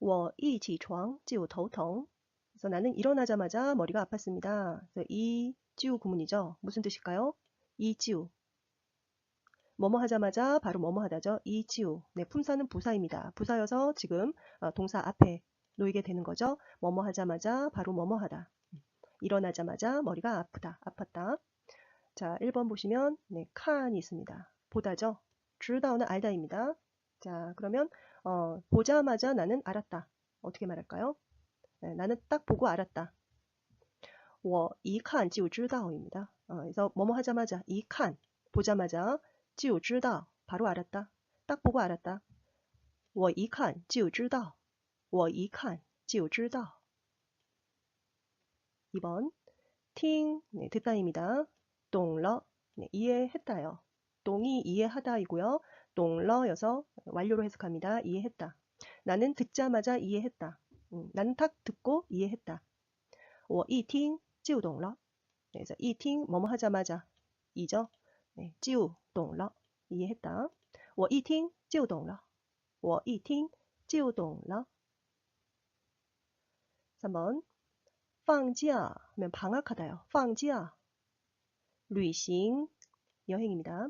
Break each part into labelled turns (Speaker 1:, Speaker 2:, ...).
Speaker 1: 워이 지床 찌우 더头 그래서 나는 일어나자마자 머리가 아팠습니다. 이지우 구문이죠. 무슨 뜻일까요? 이지우. 뭐뭐 하자마자 바로 뭐뭐 하다죠. 이지우. 네, 품사는 부사입니다. 부사여서 지금 어, 동사 앞에 놓이게 되는 거죠. 뭐뭐 하자마자 바로 뭐뭐 하다. 일어나자마자 머리가 아프다. 아팠다. 자, 1번 보시면 네, 칸이 있습니다. 보다죠. 주다오는 알다입니다. 자, 그러면 어, 보자마자 나는 알았다. 어떻게 말할까요? 네, 나는 딱 보고 알았다. 我一看就知道입니다. 어, 그래서 뭐뭐 하자마자 이 칸 보자마자 就知道 바로 알았다. 딱 보고 알았다. 我一看就知道我一看就知道 2번 팅 네, 듣다입니다. 동러 네, 이해했다요. 동이 이해하다이고요. 동러여서 완료로 해석합니다. 이해했다. 나는 듣자마자 이해했다. 음, 나는 딱 듣고 이해했다. 我一听就懂了. 네, 그래서 一听 뭐뭐 하자마자 이죠. 네, 就懂了 이해했다. 我一听就懂了.我一听就懂了. 3번 放假 하면 방학하다요. 放假 旅行 여행입니다.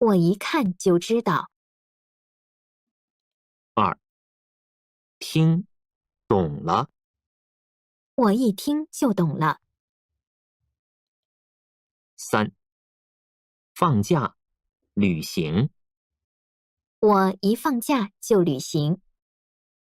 Speaker 2: 我一看就知道。
Speaker 3: 二听，懂了，
Speaker 2: 我一听就懂了。
Speaker 3: 三放假，旅行，
Speaker 2: 我一放假就旅行。